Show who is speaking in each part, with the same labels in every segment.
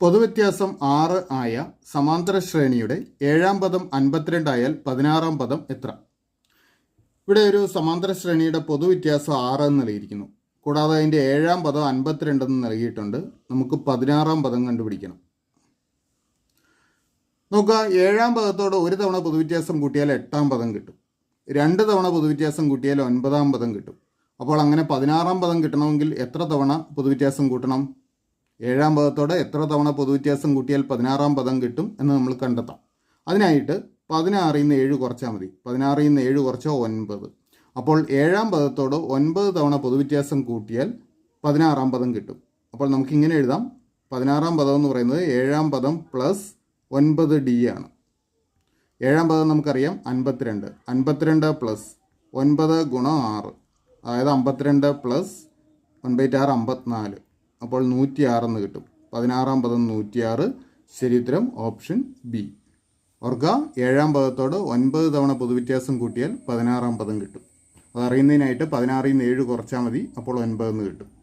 Speaker 1: പൊതുവ്യത്യാസം ആറ് ആയ സമാന്തര ശ്രേണിയുടെ ഏഴാം പദം അൻപത്തിരണ്ടായാൽ പതിനാറാം പദം എത്ര? ഇവിടെ ഒരു സമാന്തര ശ്രേണിയുടെ പൊതുവ്യത്യാസം ആറ് എന്ന് നൽകിയിരിക്കുന്നു. കൂടാതെ അതിന്റെ ഏഴാം പദം അൻപത്തിരണ്ടെന്ന് നൽകിയിട്ടുണ്ട്. നമുക്ക് പതിനാറാം പദം കണ്ടുപിടിക്കണം. നോക്കുക ഏഴാം പദത്തോട് ഒരു തവണ പൊതുവ്യത്യാസം കൂട്ടിയാൽ എട്ടാം പദം കിട്ടും. രണ്ട് തവണ പൊതുവ്യത്യാസം കൂട്ടിയാൽ ഒൻപതാം പദം കിട്ടും. അപ്പോൾ അങ്ങനെ പതിനാറാം പദം കിട്ടണമെങ്കിൽ എത്ര തവണ പൊതുവ്യത്യാസം കൂട്ടണം? ഏഴാം പദത്തോടെ എത്ര തവണ പൊതുവ്യത്യാസം കൂട്ടിയാൽ പതിനാറാം പദം കിട്ടും എന്ന് നമ്മൾ കണ്ടെത്താം. അതിനായിട്ട് പതിനാറിൽ നിന്ന് ഏഴ് കുറച്ചാൽ മതി. പതിനാറിൽ നിന്ന് ഏഴ് കുറച്ചോ ഒൻപത്. അപ്പോൾ ഏഴാം പദത്തോട് ഒൻപത് തവണ പൊതുവ്യത്യാസം കൂട്ടിയാൽ പതിനാറാം പദം കിട്ടും. അപ്പോൾ നമുക്കിങ്ങനെ എഴുതാം. പതിനാറാം പദം എന്ന് പറയുന്നത് ഏഴാം പദം പ്ലസ് ഒൻപത് ഡി ആണ്. ഏഴാം പദം നമുക്കറിയാം അൻപത്തിരണ്ട്. അൻപത്തിരണ്ട് പ്ലസ് ഒൻപത് ഗുണം ആറ്. അതായത് അമ്പത്തിരണ്ട് പ്ലസ് ഒൻപത് ആറ് അമ്പത്തിനാല്. അപ്പോൾ നൂറ്റി ആറെന്ന് കിട്ടും. പതിനാറാം പദം നൂറ്റിയാറ് ശരി ഉത്തരം ഓപ്ഷൻ ബി. ഓർക്കുക ഏഴാം പദത്തോട് ഒൻപത് തവണ പൊതുവ്യത്യാസം കൂട്ടിയാൽ പതിനാറാം പദം കിട്ടും. അത് അറിയുന്നതിനായിട്ട് പതിനാറിൽ നിന്ന് ഏഴ് കുറച്ചാൽ മതി അപ്പോൾ ഒൻപതെന്ന് കിട്ടും.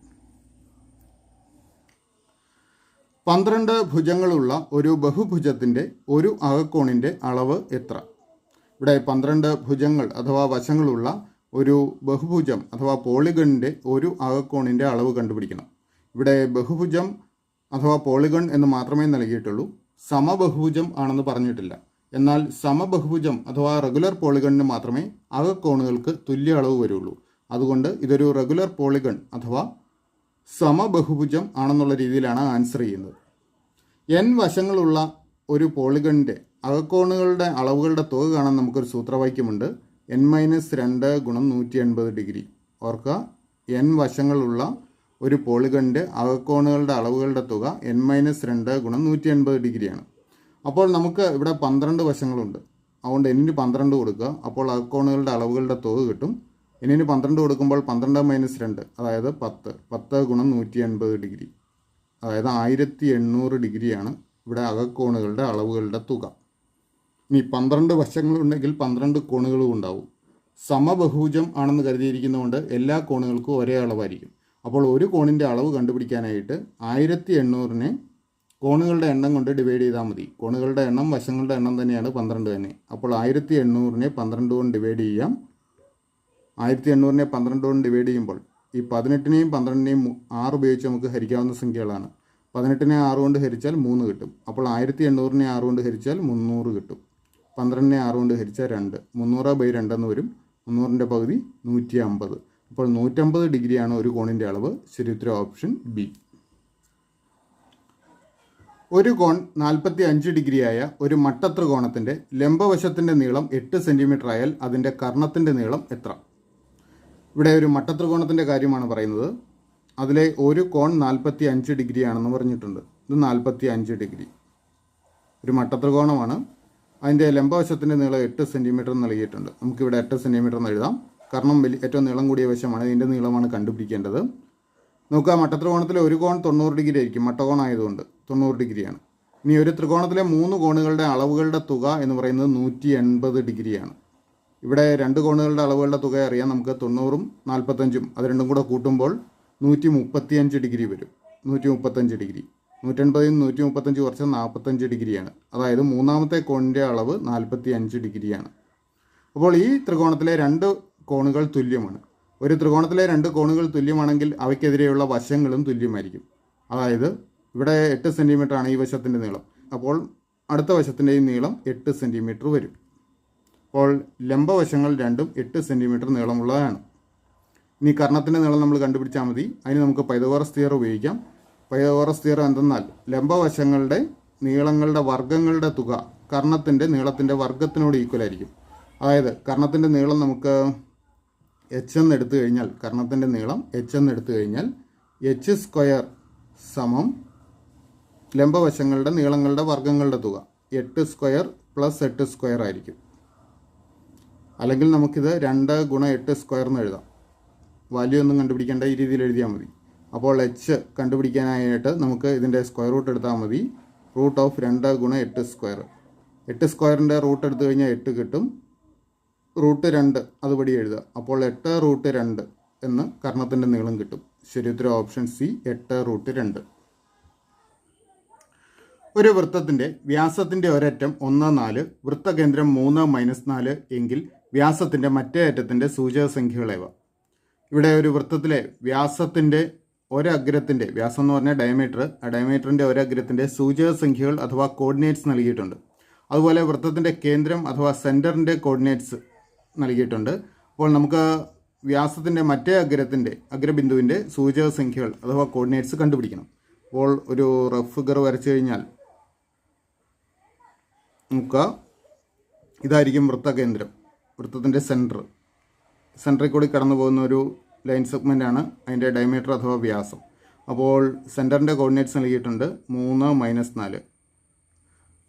Speaker 1: പന്ത്രണ്ട് ഭുജങ്ങളുള്ള ഒരു ബഹുഭുജത്തിന്റെ ഒരു അകക്കോണിന്റെ അളവ് എത്ര? ഇവിടെ പന്ത്രണ്ട് ഭുജങ്ങൾ അഥവാ വശങ്ങളുള്ള ഒരു ബഹുഭുജം അഥവാ പോളിഗണിന്റെ ഒരു അകക്കോണിന്റെ അളവ് കണ്ടുപിടിക്കണം. ഇവിടെ ബഹുഭുജം അഥവാ പോളിഗൺ എന്ന് മാത്രമേ നൽകിയിട്ടുള്ളൂ. സമബഹുഭുജം ആണെന്ന് പറഞ്ഞിട്ടില്ല. എന്നാൽ സമബഹുഭുജം അഥവാ റെഗുലർ പോളിഗണിന് മാത്രമേ അകക്കോണുകൾക്ക് തുല്യ അളവ് വരുള്ളൂ. അതുകൊണ്ട് ഇതൊരു റെഗുലർ പോളിഗൺ അഥവാ സമബഹുഭുജം ആണെന്നുള്ള രീതിയിലാണ് ആൻസർ ചെയ്യുന്നത്. എൻ വശങ്ങളുള്ള ഒരു പോളിഗണിന്റെ അകക്കോണുകളുടെ അളവുകളുടെ തുക കാണാൻ നമുക്കൊരു സൂത്രവാക്യമുണ്ട്. എൻ മൈനസ് രണ്ട് ഗുണം നൂറ്റി എൺപത് ഡിഗ്രി. ഓർക്കുക എൻ വശങ്ങളുള്ള ഒരു പോളിഗണിന്റെ അകക്കോണുകളുടെ അളവുകളുടെ തുക എൻ മൈനസ് രണ്ട് ഗുണം നൂറ്റി എൺപത് ഡിഗ്രിയാണ്. അപ്പോൾ നമുക്ക് ഇവിടെ പന്ത്രണ്ട് വശങ്ങളുണ്ട്. അതുകൊണ്ട് എന്നിന് പന്ത്രണ്ട് കൊടുക്കുക. അപ്പോൾ അകക്കോണുകളുടെ അളവുകളുടെ തുക കിട്ടും. എന്നിന് പന്ത്രണ്ട് കൊടുക്കുമ്പോൾ പന്ത്രണ്ട് മൈനസ് രണ്ട് അതായത് പത്ത്. പത്ത് ഗുണം നൂറ്റി എൺപത് ഡിഗ്രി. അതായത് ആയിരത്തി എണ്ണൂറ് ഡിഗ്രിയാണ് ഇവിടെ അകക്കോണുകളുടെ അളവുകളുടെ തുക. ഇനി പന്ത്രണ്ട് വശങ്ങളുണ്ടെങ്കിൽ പന്ത്രണ്ട് കോണുകളും ഉണ്ടാവും. സമബഹുജം ആണെന്ന് കരുതിയിരിക്കുന്നതുകൊണ്ട് എല്ലാ കോണുകൾക്കും ഒരേ അളവായിരിക്കും. അപ്പോൾ ഒരു കോണിന്റെ അളവ് കണ്ടുപിടിക്കാനായിട്ട് ആയിരത്തി എണ്ണൂറിനെ കോണുകളുടെ എണ്ണം കൊണ്ട് ഡിവൈഡ് ചെയ്താൽ മതി. കോണുകളുടെ എണ്ണം വശങ്ങളുടെ എണ്ണം തന്നെയാണ് പന്ത്രണ്ട് തന്നെ. അപ്പോൾ ആയിരത്തി എണ്ണൂറിനെ പന്ത്രണ്ട് കൊണ്ട് ഡിവൈഡ് ചെയ്യാം. ആയിരത്തി എണ്ണൂറിനെ പന്ത്രണ്ട് കൊണ്ട് ഡിവൈഡ് ചെയ്യുമ്പോൾ ഈ പതിനെട്ടിനെയും പന്ത്രണ്ടിനെയും ആറ് ഉപയോഗിച്ച് നമുക്ക് ഹരിക്കാവുന്ന സംഖ്യകളാണ്. പതിനെട്ടിനെ ആറ് കൊണ്ട് ഹരിച്ചാൽ മൂന്ന് കിട്ടും. അപ്പോൾ ആയിരത്തി എണ്ണൂറിനെ ആറ് കൊണ്ട് ഹരിച്ചാൽ മുന്നൂറ് കിട്ടും. പന്ത്രണ്ടിനെ ആറ് കൊണ്ട് ഹരിച്ചാൽ രണ്ട്. മുന്നൂറ് ബൈ രണ്ടെന്ന് വരും. മുന്നൂറിന്റെ പകുതി നൂറ്റി അമ്പത് അപ്പോൾ നൂറ്റമ്പത് ഡിഗ്രിയാണ് ഒരു കോണിന്റെ അളവ്. ശരി ഉത്തര ഓപ്ഷൻ ബി ഒരു കോൺ നാൽപ്പത്തി അഞ്ച് ഡിഗ്രിയായ ഒരു മട്ടത്രികോണത്തിന്റെ ലംബവശത്തിന്റെ നീളം എട്ട് സെന്റിമീറ്റർ ആയാൽ അതിന്റെ കർണത്തിന്റെ നീളം എത്ര? ഇവിടെ ഒരു മട്ടത്രികോണത്തിന്റെ കാര്യമാണ് പറയുന്നത്. അതിലെ ഒരു കോൺ നാൽപ്പത്തി അഞ്ച് ഡിഗ്രി ആണെന്ന് പറഞ്ഞിട്ടുണ്ട്. ഇത് നാൽപ്പത്തി അഞ്ച് ഡിഗ്രി. ഒരു മട്ടത്രികോണമാണ് അതിന്റെ ലംബവശത്തിന്റെ നീളം എട്ട് സെന്റിമീറ്റർ നൽകിയിട്ടുണ്ട്. നമുക്കിവിടെ എട്ട് സെന്റിമീറ്റർ എന്ന് എഴുതാം. കാരണം ഏറ്റവും നീളം കൂടിയ വശമാണ്. ഇതിന്റെ നീളമാണ് കണ്ടുപിടിക്കേണ്ടത്. നോക്കുക മട്ടത്രികോണത്തിലെ ഒരു കോൺ തൊണ്ണൂറ് ഡിഗ്രി ആയിരിക്കും. മട്ടകോൺ ആയതുകൊണ്ട് തൊണ്ണൂറ് ഡിഗ്രിയാണ്. ഇനി ഒരു ത്രികോണത്തിലെ മൂന്ന് കോണുകളുടെ അളവുകളുടെ തുക എന്ന് പറയുന്നത് നൂറ്റി എൺപത് ഡിഗ്രിയാണ്. ഇവിടെ രണ്ട് കോണുകളുടെ അളവുകളുടെ തുക അറിയാം. നമുക്ക് തൊണ്ണൂറും നാൽപ്പത്തഞ്ചും അത് രണ്ടും കൂടെ കൂട്ടുമ്പോൾ നൂറ്റി മുപ്പത്തിയഞ്ച് ഡിഗ്രി വരും. നൂറ്റി മുപ്പത്തഞ്ച് ഡിഗ്രി. നൂറ്റൻപതിൽ നിന്ന് നൂറ്റി മുപ്പത്തഞ്ച് കുറച്ച് നാൽപ്പത്തഞ്ച് ഡിഗ്രിയാണ്. അതായത് മൂന്നാമത്തെ കോണിന്റെ അളവ് നാൽപ്പത്തി അഞ്ച് ഡിഗ്രിയാണ്. അപ്പോൾ ഈ ത്രികോണത്തിലെ രണ്ട് കോണുകൾ തുല്യമാണ്. ഒരു ത്രികോണത്തിലെ രണ്ട് കോണുകൾ തുല്യമാണെങ്കിൽ അവയ്ക്കെതിരെയുള്ള വശങ്ങളും തുല്യമായിരിക്കും. അതായത് ഇവിടെ എട്ട് സെന്റിമീറ്റർ ആണ് ഈ വശത്തിന്റെ നീളം. അപ്പോൾ അടുത്ത വശത്തിന്റെയും നീളം എട്ട് സെന്റിമീറ്റർ വരും. അപ്പോൾ ലംബവശങ്ങൾ രണ്ടും എട്ട് സെന്റിമീറ്റർ നീളമുള്ളതാണ്. ഇനി കർണത്തിന്റെ നീളം നമ്മൾ കണ്ടുപിടിച്ചാൽ മതി. അതിന് നമുക്ക് പൈതഗോറസ് തിയർ ഉപയോഗിക്കാം. പൈതഗോറസ് തിയർ എന്തെന്നാൽ ലംബവശങ്ങളുടെ നീളങ്ങളുടെ വർഗങ്ങളുടെ തുക കർണത്തിന്റെ നീളത്തിന്റെ വർഗത്തിനോട് ഈക്വൽ ആയിരിക്കും. അതായത് കർണത്തിന്റെ നീളം നമുക്ക് എച്ച് എന്ന് എടുത്തു കഴിഞ്ഞാൽ കർണത്തിന്റെ നീളം എച്ച് എന്ന് എടുത്തു കഴിഞ്ഞാൽ എച്ച് സ്ക്വയർ സമം ലംബവശങ്ങളുടെ നീളങ്ങളുടെ വർഗങ്ങളുടെ തുക. എട്ട് സ്ക്വയർ പ്ലസ് എട്ട് സ്ക്വയർ ആയിരിക്കും. അല്ലെങ്കിൽ നമുക്കിത് രണ്ട് ഗുണം എട്ട് സ്ക്വയർ എന്ന് എഴുതാം. വാല്യൂ ഒന്നും കണ്ടുപിടിക്കേണ്ട ഈ രീതിയിൽ എഴുതിയാൽ മതി. അപ്പോൾ എച്ച് കണ്ടുപിടിക്കാനായിട്ട് നമുക്ക് ഇതിന്റെ സ്ക്വയർ റൂട്ട് എടുത്താൽ മതി. റൂട്ട് ഓഫ് രണ്ട് ഗുണം എട്ട് സ്ക്വയർ എട്ട് സ്ക്വയറിന്റെ റൂട്ട് എടുത്തു കഴിഞ്ഞാൽ എട്ട് കിട്ടും. റൂട്ട് രണ്ട് അതുപടി എഴുതുക. അപ്പോൾ എട്ട് റൂട്ട് രണ്ട് എന്ന് കർണത്തിന്റെ നീളം കിട്ടും. ശരി ഓപ്ഷൻ സി എട്ട് റൂട്ട് രണ്ട്. ഒരു വൃത്തത്തിന്റെ വ്യാസത്തിന്റെ ഒരറ്റം ഒന്ന് നാല് വൃത്തകേന്ദ്രം മൂന്ന് മൈനസ് നാല് എങ്കിൽ വ്യാസത്തിന്റെ മറ്റേ അറ്റത്തിന്റെ സൂചക സംഖ്യകളേവ ഇവിടെ ഒരു വൃത്തത്തിലെ വ്യാസത്തിന്റെ ഒരഗ്രത്തിന്റെ വ്യാസം എന്ന് പറഞ്ഞാൽ ഡയമീറ്റർ ആ ഡയമീറ്ററിന്റെ ഒരഗ്രത്തിന്റെ സൂചക സംഖ്യകൾ അഥവാ കോർഡിനേറ്റ്സ് നൽകിയിട്ടുണ്ട്. അതുപോലെ വൃത്തത്തിന്റെ കേന്ദ്രം അഥവാ സെന്ററിന്റെ കോർഡിനേറ്റ്സ് നൽകിയിട്ടുണ്ട്. അപ്പോൾ നമുക്ക് വ്യാസത്തിന്റെ മറ്റേ അഗ്രത്തിന്റെ അഗ്രബിന്ദുവിന്റെ സൂചക സംഖ്യകൾ അഥവാ കോർഡിനേറ്റ്സ് കണ്ടുപിടിക്കണം. അപ്പോൾ ഒരു റഫ് ഫിഗർ വരച്ചു കഴിഞ്ഞാൽ നമുക്ക് ഇതായിരിക്കും വൃത്തകേന്ദ്രം വൃത്തത്തിന്റെ സെന്റർ സെന്ററിൽ കൂടി കടന്നു പോകുന്ന ഒരു ലൈൻ സെഗ്മെന്റ് ആണ് അതിന്റെ ഡയമീറ്റർ അഥവാ വ്യാസം. അപ്പോൾ സെന്ററിന്റെ കോർഡിനേറ്റ്സ് നൽകിയിട്ടുണ്ട് മൂന്ന് മൈനസ് നാല്.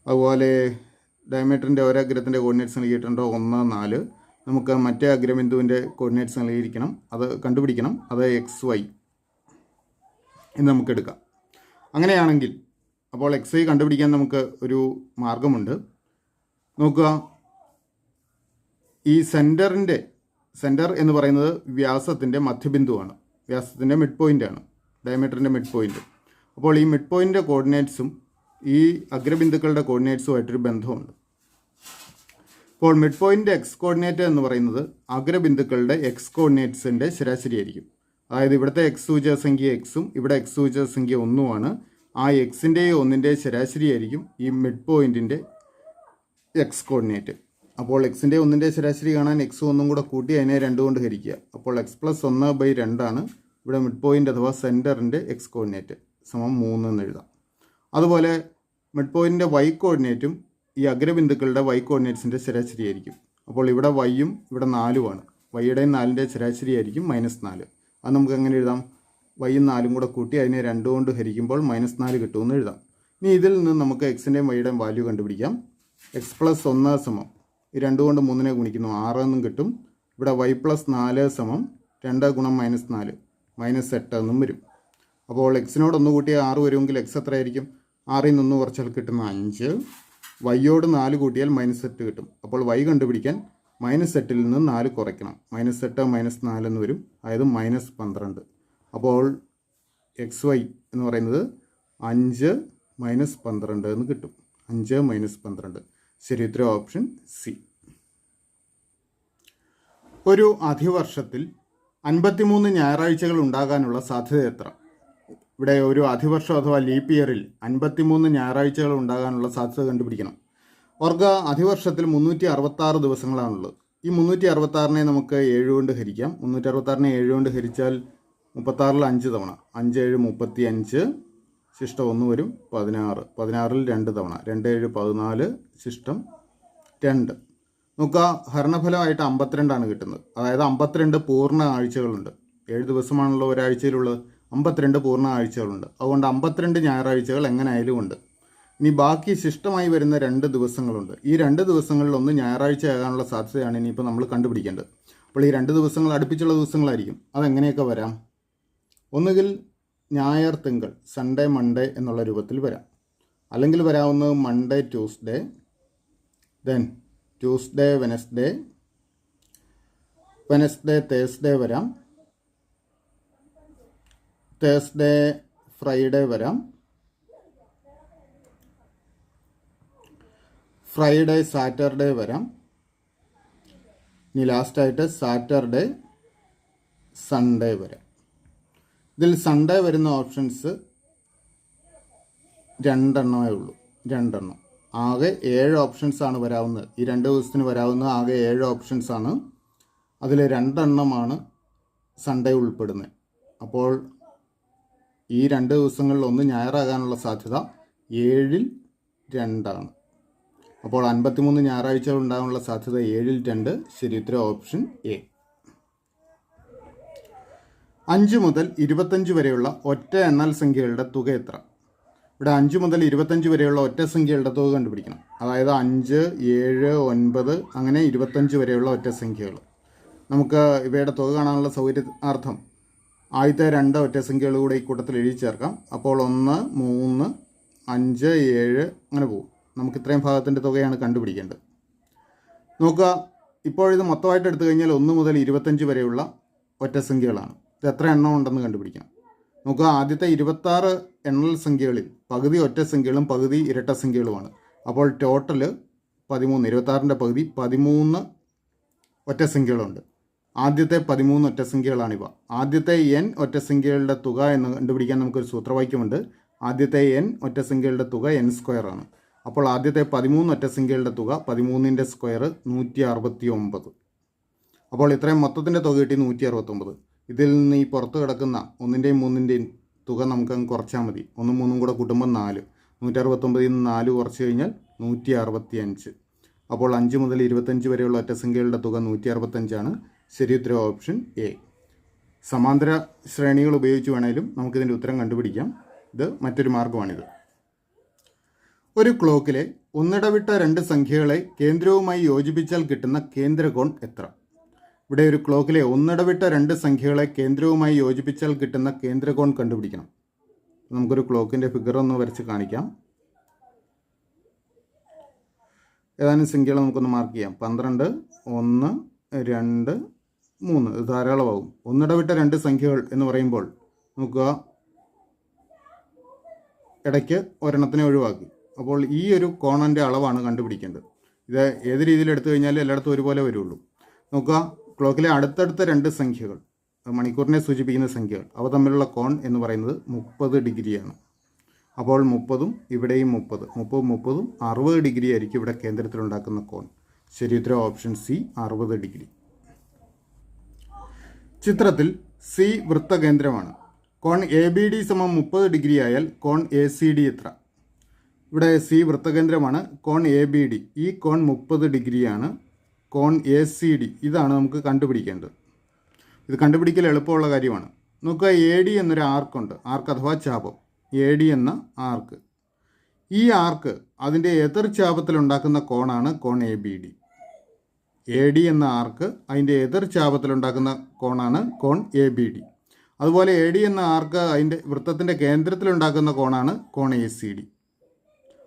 Speaker 1: അതുപോലെ ഡയമീറ്ററിന്റെ ഒരഗ്രത്തിന്റെ കോർഡിനേറ്റ്സ് നൽകിയിട്ടുണ്ട് ഒന്ന് നാല്. നമുക്ക് മറ്റേ അഗ്രബിന്ദുവിന്റെ കോർഡിനേറ്റ്സ് നൽകിയിരിക്കണം. അത് കണ്ടുപിടിക്കണം. അത് എക്സ് വൈ എന്ന് നമുക്ക് എടുക്കാം. അങ്ങനെയാണെങ്കിൽ അപ്പോൾ എക്സ് ഐ കണ്ടുപിടിക്കാൻ നമുക്ക് ഒരു മാർഗമുണ്ട്. നോക്കുക. ഈ സെന്ററിന്റെ സെന്റർ എന്ന് പറയുന്നത് വ്യാസത്തിന്റെ മധ്യബിന്ദുവാണ്. വ്യാസത്തിന്റെ മിഡ് പോയിന്റ് ആണ്. ഡയമീറ്ററിന്റെ മിഡ് പോയിന്റ് അപ്പോൾ ഈ മിഡ് പോയിന്റിന്റെ കോർഡിനേറ്റ്സും ഈ അഗ്രബിന്ദുക്കളുടെ കോർഡിനേറ്റ്സുമായിട്ടൊരു ബന്ധമുണ്ട്. അപ്പോൾ മിഡ് പോയിന്റ് എക്സ് കോർഡിനേറ്റ് എന്ന് പറയുന്നത് അഗ്രബിന്ദുക്കളുടെ എക്സ് കോർഡിനേറ്റ്സിന്റെ ശരാശരിയായിരിക്കും. അതായത് ഇവിടുത്തെ എക്സ് സൂചക സംഖ്യ എക്സും ഇവിടെ എക്സ് സൂചക സംഖ്യ ഒന്നുമാണ് ആ എക്സിന്റെയും ഒന്നിന്റെയും ശരാശരിയായിരിക്കും ഈ മിഡ് പോയിന്റിന്റെ എക്സ് കോർഡിനേറ്റ് അപ്പോൾ എക്സിന്റെ ഒന്നിന്റെ ശരാശരി കാണാൻ എക്സ് ഒന്നും കൂടെ കൂട്ടി അതിനെ രണ്ട് കൊണ്ട് ഹരിക്കുക. അപ്പോൾ എക്സ് പ്ലസ് ഒന്ന് ബൈ രണ്ടാണ് ഇവിടെ മിഡ് പോയിന്റ് അഥവാ സെന്ററിന്റെ എക്സ് കോർഡിനേറ്റ് സമം മൂന്ന് എന്ന് എഴുതാം. അതുപോലെ മിഡ് പോയിന്റിന്റെ വൈ കോർഡിനേറ്റും ഈ അഗ്രബിന്ദുക്കളുടെ വൈ കോർഡിനേറ്റ്സിന്റെ ശരാശരി ആയിരിക്കും അപ്പോൾ ഇവിടെ വൈയും ഇവിടെ നാലുമാണ് വൈയുടെയും നാലിന്റെ ശരാശരി ആയിരിക്കും മൈനസ് നാല്. അത് നമുക്ക് എങ്ങനെ എഴുതാം? വൈയും നാലും കൂടെ കൂട്ടി അതിനെ രണ്ട് കൊണ്ട് ഹരിക്കുമ്പോൾ മൈനസ് നാല് കിട്ടുമെന്ന് എഴുതാം. ഇനി ഇതിൽ നിന്ന് നമുക്ക് എക്സിന്റെയും വൈയുടെയും വാല്യൂ കണ്ടുപിടിക്കാം. എക്സ് പ്ലസ് ഒന്ന് സമം. ഈ രണ്ട് കൊണ്ട് മൂന്നിനെ ഗുണിക്കുന്നു. ആറ് എന്നും കിട്ടും. ഇവിടെ വൈ പ്ലസ് നാല് സമം. രണ്ട് ഗുണം മൈനസ് നാല്. മൈനസ് എട്ട് എന്നും വരും. അപ്പോൾ എക്സിനോട് ഒന്ന് കൂട്ടിയാൽ ആറ് വരുമെങ്കിൽ എക്സ് എത്രയായിരിക്കും? ആറിൽ നിന്ന് കുറച്ചാൽ കിട്ടുന്ന അഞ്ച്. വൈയോട് നാല് കൂട്ടിയാൽ മൈനസ് എട്ട് കിട്ടും. അപ്പോൾ വൈ കണ്ടുപിടിക്കാൻ മൈനസ് എട്ടിൽ നിന്ന് നാല് കുറയ്ക്കണം. മൈനസ് എട്ട് മൈനസ് നാല് എന്ന് വരും. അതായത് മൈനസ് പന്ത്രണ്ട്. അപ്പോൾ എക്സ് വൈ എന്ന് പറയുന്നത് അഞ്ച് മൈനസ് പന്ത്രണ്ട് എന്ന് കിട്ടും. അഞ്ച് മൈനസ് പന്ത്രണ്ട്. ശരി ഉത്തരം ഓപ്ഷൻ സി ഒരു അധിവർഷത്തിൽ അൻപത്തിമൂന്ന് ഞായറാഴ്ചകൾ ഉണ്ടാകാനുള്ള സാധ്യത എത്ര? ഇവിടെ ഒരു അധിവർഷം അഥവാ ലീപ്പ് ഇയറിൽ അൻപത്തിമൂന്ന് ഞായറാഴ്ചകൾ ഉണ്ടാകാനുള്ള സാധ്യത കണ്ടുപിടിക്കണം. ഓർക്കുക അധിവർഷത്തിൽ മുന്നൂറ്റി അറുപത്താറ് ദിവസങ്ങളാണുള്ളത്. ഈ മുന്നൂറ്റി അറുപത്താറിനെ നമുക്ക് ഏഴ് കൊണ്ട് ഹരിക്കാം. മുന്നൂറ്റി അറുപത്താറിനെ ഏഴ് കൊണ്ട് ഹരിച്ചാൽ മുപ്പത്താറിൽ അഞ്ച് തവണ. അഞ്ച് ഏഴ് മുപ്പത്തി അഞ്ച് ശിഷ്ടം ഒന്ന് വരും പതിനാറ്. പതിനാറിൽ രണ്ട് തവണ. രണ്ട് ഏഴ് പതിനാല് ശിഷ്ടം രണ്ട്. നോക്കുക ഹരണഫലമായിട്ട് അമ്പത്തിരണ്ടാണ് കിട്ടുന്നത്. അതായത് അമ്പത്തിരണ്ട് പൂർണ ആഴ്ചകളുണ്ട്. ഏഴ് ദിവസമാണല്ലോ ഒരാഴ്ചയിലുള്ളത്. അമ്പത്തിരണ്ട് പൂർണ ആഴ്ചകളുണ്ട്. അതുകൊണ്ട് അമ്പത്തിരണ്ട് ഞായറാഴ്ചകൾ എങ്ങനെയായാലും ഉണ്ട്. ഇനി ബാക്കി ശിഷ്ടമായി വരുന്ന രണ്ട് ദിവസങ്ങളുണ്ട്. ഈ രണ്ട് ദിവസങ്ങളിൽ ഒന്ന് ഞായറാഴ്ച ആകാനുള്ള സാധ്യതയാണ് ഇനിയിപ്പോൾ നമ്മൾ കണ്ടുപിടിക്കേണ്ടത്. അപ്പോൾ ഈ രണ്ട് ദിവസങ്ങൾ അടുപ്പിച്ചുള്ള ദിവസങ്ങളായിരിക്കും. അതെങ്ങനെയൊക്കെ വരാം? ഒന്നുകിൽ ഞായർ തിങ്കൾ സൺഡേ മൺഡേ എന്നുള്ള രൂപത്തിൽ വരാം. അല്ലെങ്കിൽ വരാവുന്നത് Monday Tuesday then Tuesday Wednesday Wednesday Thursday വരാം. തേഴ്സ്ഡേ ഫ്രൈഡേ വരാം. ഫ്രൈഡേ സാറ്റർഡേ വരാം. ഇനി ലാസ്റ്റായിട്ട് സാറ്റർഡേ സൺഡേ വരാം. ഇതിൽ സൺഡേ വരുന്ന ഓപ്ഷൻസ് രണ്ടെണ്ണമേ ഉള്ളൂ. രണ്ടെണ്ണം. ആകെ ഏഴ് ഓപ്ഷൻസ് ആണ് വരാവുന്നത്. ഈ രണ്ട് ദിവസത്തിന് വരാവുന്ന ആകെ ഏഴ് ഓപ്ഷൻസ് ആണ്. അതിൽ രണ്ടെണ്ണമാണ് സൺഡേ ഉൾപ്പെടുന്നത്. അപ്പോൾ ഈ രണ്ട് ദിവസങ്ങളിൽ ഒന്ന് ഞായറാകാനുള്ള സാധ്യത ഏഴിൽ രണ്ടാണ്. അപ്പോൾ അൻപത്തിമൂന്ന് ഞായറാഴ്ചകൾ ഉണ്ടാകാനുള്ള സാധ്യത ഏഴിൽ രണ്ട്. ശരി ഉത്തരം ഓപ്ഷൻ എ. അഞ്ച് മുതൽ ഇരുപത്തഞ്ച് വരെയുള്ള ഒറ്റ എണ്ണൽ സംഖ്യകളുടെ തുക എത്ര? ഇവിടെ അഞ്ച് മുതൽ ഇരുപത്തഞ്ച് വരെയുള്ള ഒറ്റ സംഖ്യകളുടെ തുക കണ്ടുപിടിക്കണം. അതായത് അഞ്ച് ഏഴ് ഒൻപത് അങ്ങനെ ഇരുപത്തഞ്ച് വരെയുള്ള ഒറ്റ സംഖ്യകൾ. നമുക്ക് ഇവയുടെ തുക കാണാനുള്ള സൗകര്യാർത്ഥം ആദ്യത്തെ രണ്ട് ഒറ്റ സംഖ്യകൾ കൂടെ ഈ കൂട്ടത്തിൽ എഴുതി ചേർക്കാം. അപ്പോൾ ഒന്ന് മൂന്ന് അഞ്ച് ഏഴ് അങ്ങനെ പോകും. നമുക്ക് ഇത്രയും ഭാഗത്തിന്റെ തുകയാണ് കണ്ടുപിടിക്കേണ്ടത്. നോക്കുക ഇപ്പോഴിത് മൊത്തമായിട്ട് എടുത്തു കഴിഞ്ഞാൽ ഒന്ന് മുതൽ ഇരുപത്തഞ്ച് വരെയുള്ള ഒറ്റ സംഖ്യകളാണ്. ഇത് എത്ര എണ്ണം ഉണ്ടെന്ന് കണ്ടുപിടിക്കാം നോക്കുക ആദ്യത്തെ ഇരുപത്താറ് എണ്ണൽ സംഖ്യകളിൽ പകുതി ഒറ്റ സംഖ്യകളും പകുതി ഇരട്ട സംഖ്യകളുമാണ്. അപ്പോൾ ടോട്ടൽ പതിമൂന്ന് ഇരുപത്താറിന്റെ പകുതി പതിമൂന്ന് ഒറ്റ സംഖ്യകളുണ്ട്. ആദ്യത്തെ പതിമൂന്ന് ഒറ്റ സംഖ്യകളാണിവ ആദ്യത്തെ എൻ ഒറ്റ സംഖ്യകളുടെ തുക എന്ന് കണ്ടുപിടിക്കാൻ നമുക്കൊരു സൂത്രവാക്യമുണ്ട്. ആദ്യത്തെ എൻ ഒറ്റ സംഖ്യകളുടെ തുക എൻ സ്ക്വയർ ആണ്. അപ്പോൾ ആദ്യത്തെ പതിമൂന്ന് ഒറ്റ സംഖ്യകളുടെ തുക പതിമൂന്നിന്റെ സ്ക്വയർ നൂറ്റി അറുപത്തി ഒമ്പത് അപ്പോൾ ഇത്രയും മൊത്തത്തിന്റെ തുക കിട്ടി നൂറ്റി അറുപത്തൊമ്പത് ഇതിൽ നിന്ന് ഈ പുറത്ത് കിടക്കുന്ന ഒന്നിന്റെയും മൂന്നിന്റെയും തുക നമുക്ക് അങ്ങ് കുറച്ചാൽ മതി. ഒന്നും മൂന്നും കൂടെ കുടുംബം നാല്. നൂറ്റി അറുപത്തൊമ്പതിൽ നിന്ന് നാല് കുറച്ച് കഴിഞ്ഞാൽ നൂറ്റി അറുപത്തി അഞ്ച് അപ്പോൾ അഞ്ച് മുതൽ ഇരുപത്തഞ്ച് വരെയുള്ള ഒറ്റസംഖ്യകളുടെ തുക നൂറ്റി അറുപത്തഞ്ചാണ് ശരിയുത്തര ഓപ്ഷൻ എ സമാന്തര ശ്രേണികൾ ഉപയോഗിച്ച് വേണേലും നമുക്കിതിന്റെ ഉത്തരം കണ്ടുപിടിക്കാം. ഇത് മറ്റൊരു മാർഗമാണിത്. ഒരു ക്ലോക്കിലെ ഒന്നിടവിട്ട രണ്ട് സംഖ്യകളെ കേന്ദ്രവുമായി യോജിപ്പിച്ചാൽ കിട്ടുന്ന കേന്ദ്രകോൺ എത്ര? ഇവിടെ ഒരു ക്ലോക്കിലെ ഒന്നിടവിട്ട രണ്ട് സംഖ്യകളെ കേന്ദ്രവുമായി യോജിപ്പിച്ചാൽ കിട്ടുന്ന കേന്ദ്രകോൺ കണ്ടുപിടിക്കണം. നമുക്കൊരു ക്ലോക്കിന്റെ ഫിഗർ ഒന്ന് വരച്ച് കാണിക്കാം. ഏതാനും സംഖ്യകൾ നമുക്കൊന്ന് മാർക്ക് ചെയ്യാം. പന്ത്രണ്ട് ഒന്ന് രണ്ട് മൂന്ന് ഇത് ധാരാളമാകും. ഒന്നിടവിട്ട രണ്ട് സംഖ്യകൾ എന്ന് പറയുമ്പോൾ നോക്കുക ഇടയ്ക്ക് ഒരെണ്ണത്തിനെ ഒഴിവാക്കി. അപ്പോൾ ഈ ഒരു കോണന്റെ അളവാണ് കണ്ടുപിടിക്കേണ്ടത്. ഇത് ഏത് രീതിയിൽ എടുത്തു കഴിഞ്ഞാലും എല്ലായിടത്തും ഒരുപോലെ വരുള്ളൂ. നോക്കുക ക്ലോക്കിലെ അടുത്തടുത്ത രണ്ട് സംഖ്യകൾ മണിക്കൂറിനെ സൂചിപ്പിക്കുന്ന സംഖ്യകൾ അവ തമ്മിലുള്ള കോൺ എന്ന് പറയുന്നത് മുപ്പത് ഡിഗ്രിയാണ്. അപ്പോൾ മുപ്പതും ഇവിടെയും മുപ്പത്. മുപ്പതും മുപ്പതും അറുപത് ഡിഗ്രി ആയിരിക്കും ഇവിടെ കേന്ദ്രത്തിലുണ്ടാക്കുന്ന കോൺ. ശരി ഉത്തരം ഓപ്ഷൻ സി അറുപത് ഡിഗ്രി. ചിത്രത്തിൽ സി വൃത്തകേന്ദ്രമാണ്. കോൺ എ ബി ഡി സമം മുപ്പത് ഡിഗ്രി ആയാൽ കോൺ എ സി ഡി എത്ര? ഇവിടെ സി വൃത്തകേന്ദ്രമാണ് കോൺ എ ബി ഡി. ഈ കോൺ മുപ്പത് ഡിഗ്രിയാണ് കോൺ എ സി ഡി. ഇതാണ് നമുക്ക് കണ്ടുപിടിക്കേണ്ടത്. ഇത് കണ്ടുപിടിക്കൽ എളുപ്പമുള്ള കാര്യമാണ്. നോക്കുക എ ഡി എന്നൊരു ആർക്കുണ്ട് ആർക്ക് അഥവാ ചാപം. എ ഡി എന്ന ആർക്ക്. ഈ ആർക്ക് അതിന്റെ എതിർ ചാപത്തിൽ ഉണ്ടാക്കുന്ന കോണാണ് കോൺ A B D. A D എന്ന ആർക്ക് അതിന്റെ എതിർ ചാപത്തിലുണ്ടാക്കുന്ന കോണാണ് കോൺ എ ബി ഡി. അതുപോലെ എ ഡി എന്ന ആർക്ക് അതിന്റെ വൃത്തത്തിന്റെ കേന്ദ്രത്തിലുണ്ടാക്കുന്ന കോണാണ് കോൺ എ സി ഡി.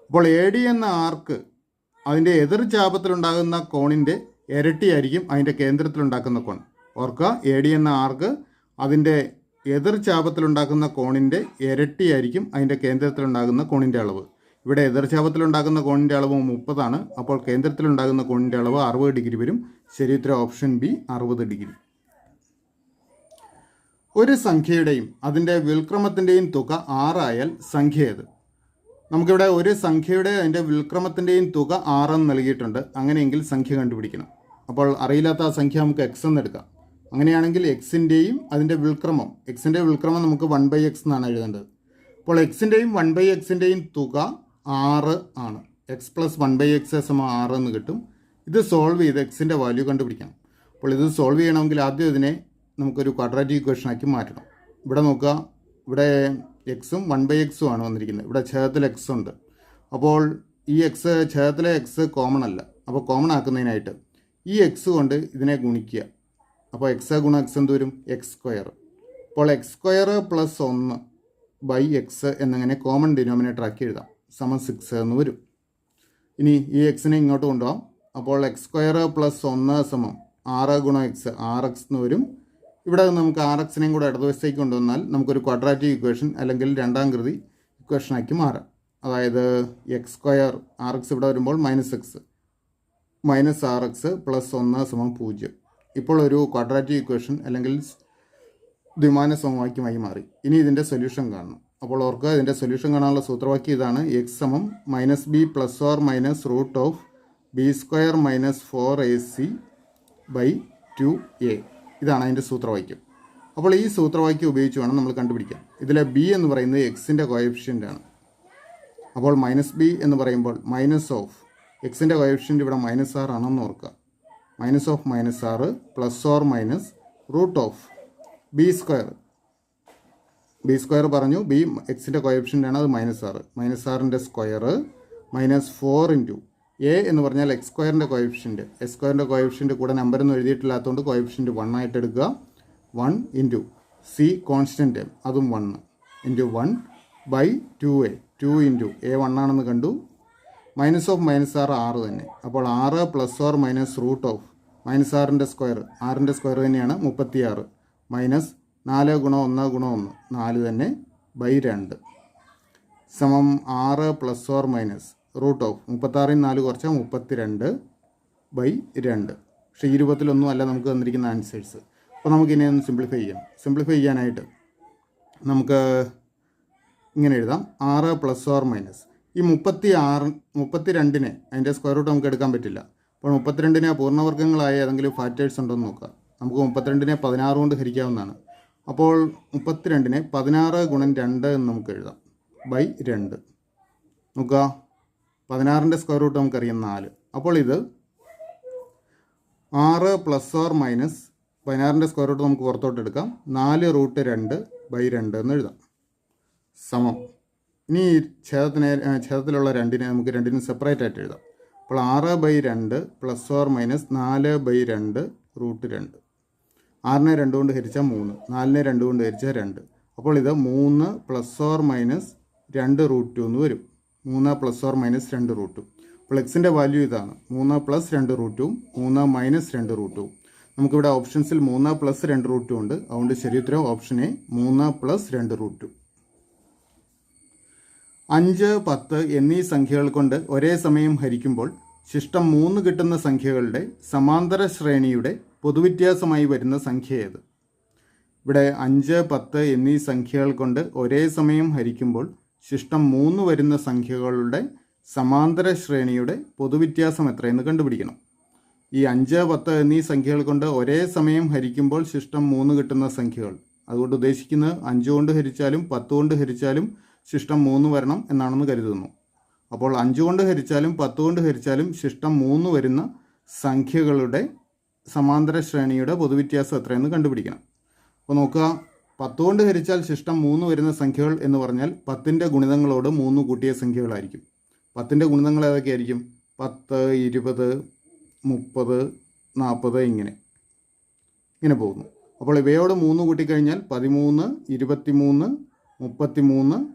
Speaker 1: അപ്പോൾ എ ഡി എന്ന ആർക്ക് അതിന്റെ എതിർ ചാപത്തിലുണ്ടാകുന്ന കോണിന്റെ ഇരട്ടിയായിരിക്കും അതിന്റെ കേന്ദ്രത്തിലുണ്ടാക്കുന്ന കോൺ. ഓർക്കുക എ ഡി എന്ന ആർക്ക് അതിന്റെ എതിർ ചാപത്തിലുണ്ടാക്കുന്ന കോണിന്റെ ഇരട്ടിയായിരിക്കും അതിന്റെ കേന്ദ്രത്തിലുണ്ടാകുന്ന കോണിന്റെ അളവ്. ഇവിടെ എതിർ ഉണ്ടാകുന്ന കോണിന്റെ അളവ് മുപ്പതാണ്. അപ്പോൾ കേന്ദ്രത്തിലുണ്ടാകുന്ന കോണിന്റെ അളവ് അറുപത് ഡിഗ്രി വരും. ശരിയുത്തര ഓപ്ഷൻ ബി അറുപത് ഡിഗ്രി. ഒരു സംഖ്യയുടെയും അതിന്റെ വിൽക്രമത്തിന്റെയും തുക ആറായാൽ സംഖ്യ ഏത്? നമുക്കിവിടെ ഒരു സംഖ്യയുടെ അതിന്റെ വിൽക്രമത്തിന്റെയും തുക ആറെന്ന് നൽകിയിട്ടുണ്ട്. അങ്ങനെയെങ്കിൽ സംഖ്യ കണ്ടുപിടിക്കണം. അപ്പോൾ അറിയില്ലാത്ത ആ സംഖ്യ നമുക്ക് എക്സ് എന്ന് എടുക്കാം. അങ്ങനെയാണെങ്കിൽ എക്സിന്റെയും അതിന്റെ വിൽക്രമം എക്സിന്റെ വിൽക്രമം നമുക്ക് വൺ ബൈ എക്സ് എന്നാണ് എഴുതേണ്ടത്. അപ്പോൾ എക്സിന്റെയും വൺ ബൈ എക്സിന്റെയും തുക ആറ് ആണ്. X plus one by X സമ ആറ് എന്ന് കിട്ടും. ഇത് സോൾവ് ചെയ്ത് എക്സിന്റെ വാല്യൂ കണ്ടുപിടിക്കണം. അപ്പോൾ ഇത് സോൾവ് ചെയ്യണമെങ്കിൽ ആദ്യം ഇതിനെ നമുക്കൊരു ക്വാഡ്രാറ്റിക് ഇക്വേഷൻ ആക്കി മാറ്റണം. ഇവിടെ നോക്കുക. ഇവിടെ എക്സും വൺ ബൈ എക്സും ആണ് വന്നിരിക്കുന്നത്. ഇവിടെ ഛേദത്തിൽ എക്സ് ഉണ്ട്. അപ്പോൾ ഈ എക്സ് ഛേദത്തിലെ എക്സ് കോമൺ അല്ല. അപ്പോൾ കോമൺ ആക്കുന്നതിനായിട്ട് ഈ എക്സ് കൊണ്ട് ഇതിനെ ഗുണിക്കുക. അപ്പോൾ എക്സ് ഗുണം എക്സ് എന്ത് വരും? എക്സ് സ്ക്വയർ അപ്പോൾ എക്സ് സ്ക്വയർ പ്ലസ് ഒന്ന് ബൈ എക്സ് എന്നിങ്ങനെ കോമൺ ഡിനോമിനേറ്റർ ആക്കി എഴുതാം. സമം സിക്സ് എന്ന് വരും. ഇനി ഈ എക്സിനെ ഇങ്ങോട്ട് കൊണ്ടുപോകാം. അപ്പോൾ എക്സ് സ്ക്വയർ പ്ലസ് ഒന്ന് സമം ആറ് ഗുണം എക്സ് ആർ എക്സ് എന്ന് വരും. ഇവിടെ നമുക്ക് ആർ എക്സിനെയും കൂടെ ഇടതുവശത്തേക്ക് കൊണ്ടുവന്നാൽ നമുക്കൊരു ക്വാഡ്രാറ്റിക് ഇക്വേഷൻ അല്ലെങ്കിൽ രണ്ടാം കൃതി ഇക്വേഷനാക്കി മാറാം. അതായത് എക്സ് സ്ക്വയർ ആർ എക്സ് ഇവിടെ വരുമ്പോൾ മൈനസ് എക്സ് മൈനസ് ആർ എക്സ് പ്ലസ് ഒന്ന് സമം പൂജ്യം. ഇപ്പോൾ ഒരു ക്വാഡ്രാറ്റിക് ഇക്വേഷൻ അല്ലെങ്കിൽ ദ്വിമാന സമവാക്യമായി മാറി. ഇനി ഇതിന്റെ സൊല്യൂഷൻ കാണണം. അപ്പോൾ ഓർക്കുക ഇതിന്റെ സൊല്യൂഷൻ കാണാനുള്ള സൂത്രവാക്യം ഇതാണ്. എക്സ് സമം minus B plus or minus root of B square minus four A C by two A ഇതാണ് അതിന്റെ സൂത്രവാക്യം. അപ്പോൾ ഈ സൂത്രവാക്യം ഉപയോഗിച്ച് വേണം നമ്മൾ കണ്ടുപിടിക്കാൻ. ഇതിലെ ബി എന്ന് പറയുന്നത് എക്സിന്റെ കോയഫിഷ്യന്റാണ് അപ്പോൾ മൈനസ് ബി എന്ന് പറയുമ്പോൾ മൈനസ് ഓഫ് എക്സിന്റെ കോയഫിഷ്യന്റ് ഇവിടെ മൈനസ് ആർ ആണെന്ന് ഓർക്കുക. മൈനസ് ഓഫ് മൈനസ് ആറ് plus or minus root of B square B square പറഞ്ഞു ബി എക്സിന്റെ കോയഫിഷ്യന്റ് ആണ് അത് മൈനസ് ആറ് മൈനസ് ആറിന്റെ square minus four into A എന്ന് പറഞ്ഞാൽ എക്സ് സ്ക്വയറിന്റെ കോയഫിഷ്യന്റ് എക്സ് സ്ക്വയറിന്റെ കോയഫിഷ്യന്റ് കൂടെ നമ്പറൊന്നും എഴുതിയിട്ടില്ലാത്തതുകൊണ്ട് കോയഫിഷ്യന്റ് വൺ ആയിട്ട് എടുക്കുക. വൺ ഇന്റു സി കോൺസ്റ്റന്റ് അതും one into one by two A two into A one ആണെന്ന് കണ്ടു. മൈനസ് ഓഫ് മൈനസ് ആറ് ആറ് തന്നെ. അപ്പോൾ ആറ് plus or minus root of minus ആറിന്റെ സ്ക്വയർ ആറിന്റെ സ്ക്വയർ തന്നെയാണ് മുപ്പത്തി ആറ് മൈനസ് നാല് ഗുണം ഒന്ന് ഗുണം ഒന്ന്. നാല് തന്നെ ബൈ രണ്ട്. സമം ആറ് plus or minus root of മുപ്പത്താറിൽ നാല് കുറച്ചാൽ മുപ്പത്തി രണ്ട് ബൈ രണ്ട്. പക്ഷേ ഈ രൂപത്തിലൊന്നും അല്ല നമുക്ക് തന്നിരിക്കുന്ന ആൻസേഴ്സ്. അപ്പോൾ നമുക്കിനി ഒന്ന് സിംപ്ലിഫൈ ചെയ്യാം. സിംപ്ലിഫൈ ചെയ്യാനായിട്ട് നമുക്ക് ഇങ്ങനെ എഴുതാം. ആറ് പ്ലസ് ഓർ മൈനസ്. ഈ മുപ്പത്തി ആറ് മുപ്പത്തി രണ്ടിനെ അതിന്റെ സ്ക്വയർ റൂട്ട് നമുക്ക് എടുക്കാൻ പറ്റില്ല. അപ്പോൾ മുപ്പത്തിരണ്ടിനെ പൂർണവർഗങ്ങളായ ഏതെങ്കിലും ഫാക്ടേഴ്സ് ഉണ്ടോ എന്ന് നോക്കാം നമുക്ക് മുപ്പത്തിരണ്ടിനെ പതിനാറ് കൊണ്ട് ഹരിക്കാവുന്നതാണ്. അപ്പോൾ മുപ്പത്തിരണ്ടിനെ പതിനാറ് ഗുണം രണ്ട് എന്ന് നമുക്ക് എഴുതാം. ബൈ രണ്ട്. നോക്കുക. പതിനാറിന്റെ സ്ക്വയർ റൂട്ട് നമുക്കറിയാം നാല്. അപ്പോൾ ഇത് ആറ് പ്ലസ് ഓർ മൈനസ് പതിനാറിന്റെ സ്ക്വയർ റൂട്ട് നമുക്ക് പുറത്തോട്ട് എടുക്കാം. നാല് റൂട്ട് രണ്ട് ബൈ രണ്ട് എന്ന് എഴുതാം. സമം. ഇനി ഛേദത്തിനെ ഛേദത്തിലുള്ള രണ്ടിനെ നമുക്ക് രണ്ടിനും സെപ്പറേറ്റ് ആയിട്ട് എഴുതാം. അപ്പോൾ ആറ് ബൈ രണ്ട് പ്ലസ് ഓർ മൈനസ് നാല് ബൈ രണ്ട് റൂട്ട് രണ്ട്. ആറിനെ രണ്ട് കൊണ്ട് ഹരിച്ചാൽ മൂന്ന് നാലിനെ രണ്ട് കൊണ്ട് ഹരിച്ചാൽ രണ്ട്. അപ്പോൾ ഇത് മൂന്ന് പ്ലസ് ഓർ മൈനസ് രണ്ട് റൂട്ട് ടു എന്ന് വരും. മൂന്ന് പ്ലസ് ഓർ മൈനസ് രണ്ട് റൂട്ട് അപ്പോൾ എക്സിന്റെ വാല്യൂ ഇതാണ്. മൂന്ന് പ്ലസ് രണ്ട് റൂട്ട് മൂന്ന് മൈനസ് രണ്ട് റൂട്ട് നമുക്കിവിടെ ഓപ്ഷൻസിൽ മൂന്ന് പ്ലസ് രണ്ട് റൂട്ട് ഉണ്ട്. അതുകൊണ്ട് ശരി ഉത്തരം ഓപ്ഷൻ എ മൂന്ന് പ്ലസ് രണ്ട് റൂട്ട് അഞ്ച് പത്ത് എന്നീ സംഖ്യകൾ കൊണ്ട് ഒരേ സമയം ഹരിക്കുമ്പോൾ ശിഷ്ടം മൂന്ന് കിട്ടുന്ന സംഖ്യകളുടെ സമാന്തര ശ്രേണിയുടെ പൊതുവ്യത്യാസമായി വരുന്ന സംഖ്യ ഏത്? ഇവിടെ അഞ്ച് പത്ത് എന്നീ സംഖ്യകൾ കൊണ്ട് ഒരേ സമയം ഹരിക്കുമ്പോൾ ശിഷ്ടം മൂന്ന് വരുന്ന സംഖ്യകളുടെ സമാന്തര ശ്രേണിയുടെ പൊതുവ്യത്യാസം എത്രയെന്ന് കണ്ടുപിടിക്കണം. ഈ അഞ്ച് പത്ത് എന്നീ സംഖ്യകൾ കൊണ്ട് ഒരേ സമയം ഹരിക്കുമ്പോൾ ശിഷ്ടം മൂന്ന് കിട്ടുന്ന സംഖ്യകൾ. അതുകൊണ്ട് ഉദ്ദേശിക്കുന്നത് അഞ്ച് കൊണ്ട് ഹരിച്ചാലും പത്ത് കൊണ്ട് ഹരിച്ചാലും ശിഷ്ടം മൂന്ന് വരണം എന്നാണെന്ന് കരുതുന്നു. അപ്പോൾ അഞ്ച് കൊണ്ട് ഹരിച്ചാലും പത്ത് കൊണ്ട് ഹരിച്ചാലും ശിഷ്ടം മൂന്ന് വരുന്ന സംഖ്യകളുടെ സമാന്തര ശ്രേണിയുടെ പൊതുവ്യത്യാസം എത്രയെന്ന് കണ്ടുപിടിക്കണം. അപ്പോൾ നോക്കുക പത്ത് കൊണ്ട് ഹരിച്ചാൽ ശിഷ്ടം മൂന്ന് വരുന്ന സംഖ്യകൾ എന്ന് പറഞ്ഞാൽ പത്തിന്റെ ഗുണിതങ്ങളോട് മൂന്ന് കൂട്ടിയ സംഖ്യകളായിരിക്കും. പത്തിന്റെ ഗുണിതങ്ങൾ ഏതൊക്കെയായിരിക്കും? പത്ത് ഇരുപത് മുപ്പത് നാൽപ്പത് ഇങ്ങനെ. ഇങ്ങനെ പോകുന്നു. അപ്പോൾ ഇവയോട് മൂന്ന് കൂട്ടിക്കഴിഞ്ഞാൽ പതിമൂന്ന് ഇരുപത്തിമൂന്ന് മുപ്പത്തിമൂന്ന്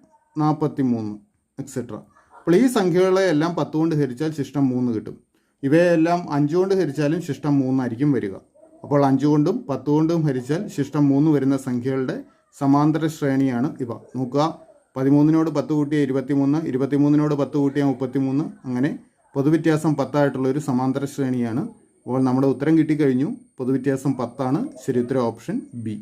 Speaker 1: നാൽപ്പത്തി മൂന്ന് എക്സെട്ര അപ്പോൾ ഈ സംഖ്യകളെ എല്ലാം പത്ത് കൊണ്ട് ഹരിച്ചാൽ ശിഷ്ടം മൂന്ന് കിട്ടും. ഇവയെല്ലാം അഞ്ചു കൊണ്ട് ഹരിച്ചാലും ശിഷ്ടം മൂന്നായിരിക്കും വരിക. അപ്പോൾ അഞ്ചുകൊണ്ടും കൊണ്ടും പത്തു കൊണ്ടും ഹരിച്ചാൽ ശിഷ്ടം മൂന്ന് വരുന്ന സംഖ്യകളുടെ സമാന്തര ശ്രേണിയാണ് ഇവ. നോക്കുക. പതിമൂന്നിനോട് പത്ത് കൂട്ടിയ ഇരുപത്തിമൂന്ന് ഇരുപത്തിമൂന്നിനോട് പത്ത് കൂട്ടിയ മുപ്പത്തിമൂന്ന് അങ്ങനെ പൊതുവ്യത്യാസം പത്തായിട്ടുള്ള ഒരു സമാന്തര ശ്രേണിയാണ്. അപ്പോൾ നമ്മുടെ ഉത്തരം കിട്ടിക്കഴിഞ്ഞു. പൊതുവ്യത്യാസം പത്താണ്. ശരി ഉത്തരം ഓപ്ഷൻ ബി.